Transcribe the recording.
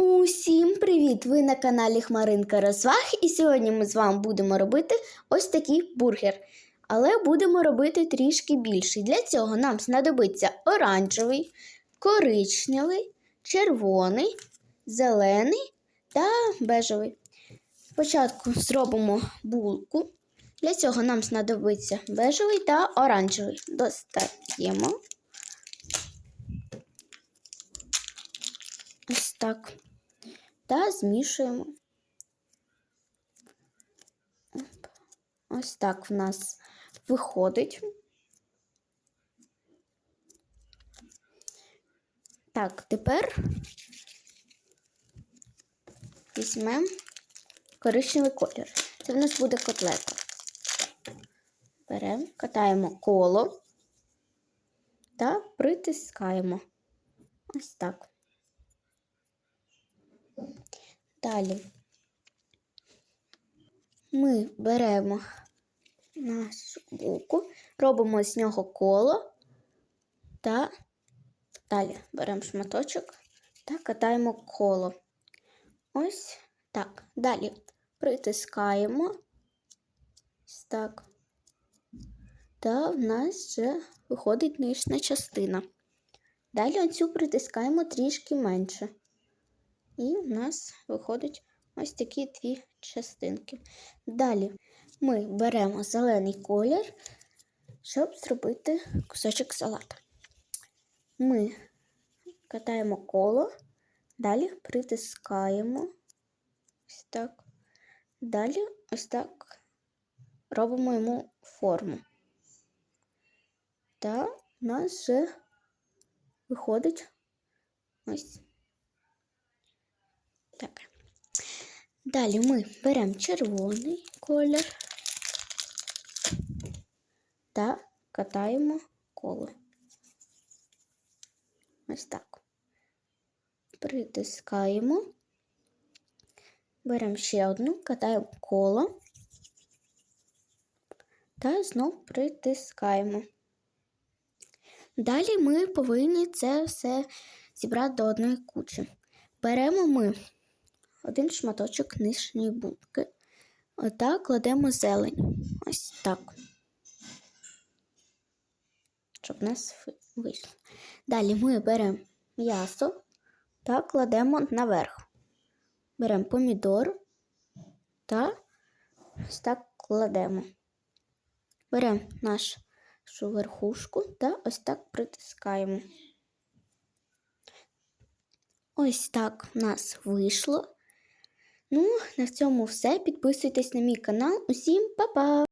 Усім привіт! Ви на каналі Хмаринка Розваг, і сьогодні ми з вами будемо робити ось такий бургер. Але будемо робити трішки більший. Для цього нам знадобиться оранжевий, коричневий, червоний, зелений та бежевий. Спочатку зробимо булку. Для цього нам знадобиться бежевий та оранжевий. Достаємо. Ось так. Та змішуємо. Ось так в нас виходить. Так, тепер візьмемо коричневий колір. Це в нас буде котлета. Беремо, катаємо коло та притискаємо. Ось так. Далі ми беремо нашу булку, робимо з нього коло та далі беремо шматочок та катаємо коло. Ось так. Далі притискаємо ось так. Та в нас вже виходить нижня частина. Далі оцю притискаємо трішки менше. І в нас виходять ось такі дві частинки. Далі ми беремо зелений колір, щоб зробити кусочок салата. Ми катаємо коло, далі притискаємо ось так. Далі ось так робимо йому форму. Та в нас вже виходить ось. Так. Далі ми беремо червоний колір та катаємо коло. Ось так. Притискаємо. Беремо ще одну, катаємо коло та знов притискаємо. Далі ми повинні це все зібрати до одної кучі. Беремо ми один шматочок нижньої булки. Отак кладемо зелень. Ось так. Щоб в нас вийшло. Далі ми беремо м'ясо та кладемо наверх. Беремо помідор та ось так кладемо. Беремо нашу верхушку та ось так притискаємо. Ось так в нас вийшло. Ну, на цьому все. Підписуйтесь на мій канал. Усім па-па!